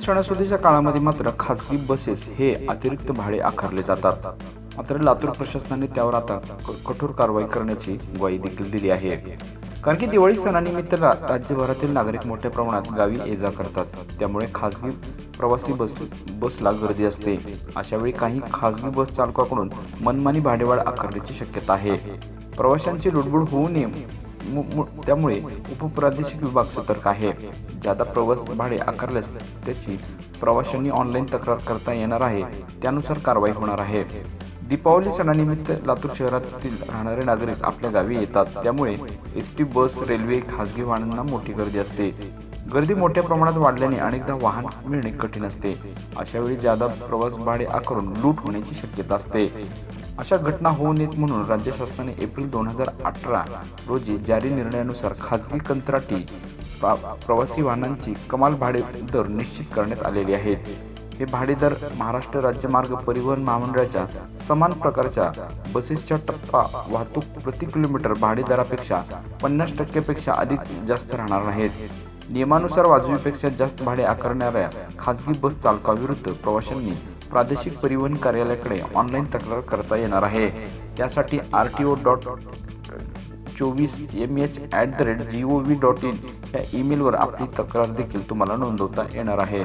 सणासुदीच्या काळामध्ये मात्र खासगी बसेस हे अतिरिक्त भाडे आकारले जातात. मात्र लातूर प्रशासनाने त्यावर आता कठोर कारवाई करण्याची ग्वाही देखील दिली आहे. कारण की दिवाळी सणानिमित्त राज्यभरातील नागरिक मोठ्या प्रमाणात गावी ये जा करतात. त्यामुळे खासगी प्रवासी बस बसला गर्दी असते. अशा वेळी काही खासगी बस चालकाकडून मनमानी भाडेवाढ आकारण्याची शक्यता आहे. प्रवाशांची लुडबुड होऊ नये त्यामुळे उपप्रादेशिक विभाग सतर्क आहे. ज्यादा प्रवास भाडे आकारल्यास त्याची प्रवाशांनी ऑनलाईन तक्रार करता येणार आहे. त्यानुसार कारवाई होणार आहे. दीपावली सणानिमित्त लातूर शहरातील राहणारे नागरिक आपल्या गावी येतात. त्यामुळे एस टी बस रेल्वे खासगी वाहनांना मोठी गर्दी असते. गर्दी मोठ्या प्रमाणात वाढल्याने अनेकदा वाहन मिळणे कठीण असते. अशा वेळी जादा प्रवास भाडे आकारून लूट होण्याची शक्यता असते. अशा घटना होऊ नयेत म्हणून राज्य शासनाने एप्रिल दोन हजार अठरा रोजी जारी निर्णयानुसार खासगी कंत्राटी प्रवासी वाहनांची कमाल भाडे दर निश्चित करण्यात आलेले आहेत हे भाडे दर महाराष्ट्र राज्य मार्ग परिवहन महामंडळाच्या समान प्रकारच्या बसेसच्या टप्पा वाहतूक प्रति किलोमीटर भाडे दरापेक्षा पन्नास टक्क्यापेक्षा अधिक जास्त राहणार नाहीत. नियमानुसार वाजवीपेक्षा जास्त भाडे आकारणाऱ्या खासगी बस चालकाविरुद्ध प्रवाशांनी प्रादेशिक परिवहन कार्यालयाकडे ऑनलाईन तक्रार करता येणार आहे. त्यासाठी आर टी ओ डॉट चोवीस M H at the rate G O V dot in या ईमेलवर आपली तक्रार देखील तुम्हाला नोंदवता येणार आहे.